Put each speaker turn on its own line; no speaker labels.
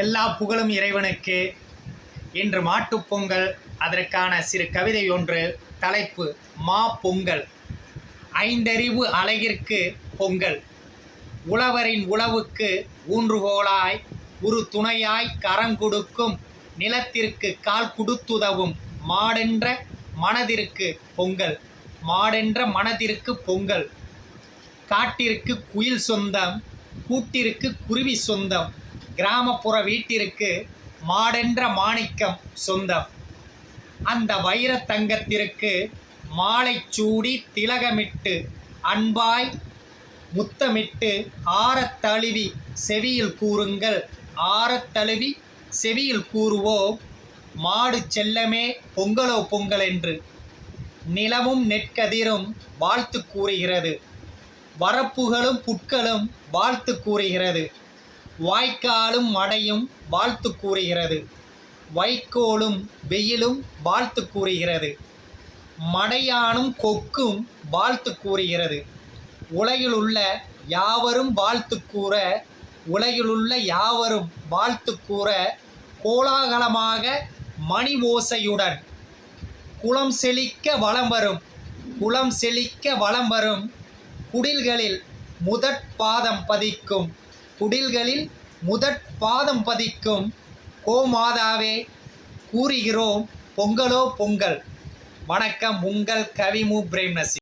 எல்லா புகழும் இறைவனுக்கு. இன்று மாட்டுப்பொங்கல் அதற்கான சிறு கவிதை ஒன்று தலைப்பு மா பொங்கல். ஐந்தறிவு அழகிற்கு பொங்கல். உழவரின் உழவுக்கு ஊன்றுகோலாய் ஒரு துணையாய் கரங்கொடுக்கும் நிலத்திற்கு கால் கொடுத்துதவும் மாடென்ற மனதிற்கு பொங்கல். மாடென்ற மனதிற்கு பொங்கல். காட்டிற்கு குயில் சொந்தம் கூட்டிற்கு குருவி சொந்தம் கிராமப்புற வீட்டிற்கு மாடென்ற மாணிக்கம் சொந்தம். அந்த வைரத் தங்கத்திற்கு மாலை சூடி திலகமிட்டு அன்பாய் முத்தமிட்டு ஆரத்தழுவி செவியில் கூறுங்கள். ஆரத்தழுவி செவியில் கூறுவோம் மாடு செல்லமே பொங்கலோ பொங்கல் என்று நிலமும் நெற்கதிரும் வாழ்த்து கூறுகிறது. வரப்புகளும் புட்களும் வாழ்த்து கூறுகிறது. வாய்க்காலும் மடையும் வாழ்த்து கூறுகிறது. வைக்கோலும் வெயிலும் வாழ்த்து கூறுகிறது. மடையானும் கொக்கும் வாழ்த்து கூறுகிறது. உலகிலுள்ள யாவரும் வாழ்த்து கூற உலகிலுள்ள யாவரும் வாழ்த்து கூற கோலாகலமாக மணி ஓசையுடன் குளம் செழிக்க வலம் வரும் குளம் செழிக்க வலம் வரும். குடில்களில் முதற் பாதம் பதிக்கும். குடில்களில் முதற் பாதம் பதிக்கும் கோமாதாவே கூறுகிறோம் பொங்கலோ பொங்கல். வணக்கம் உங்கள் கவிமு பிரேம்நசி.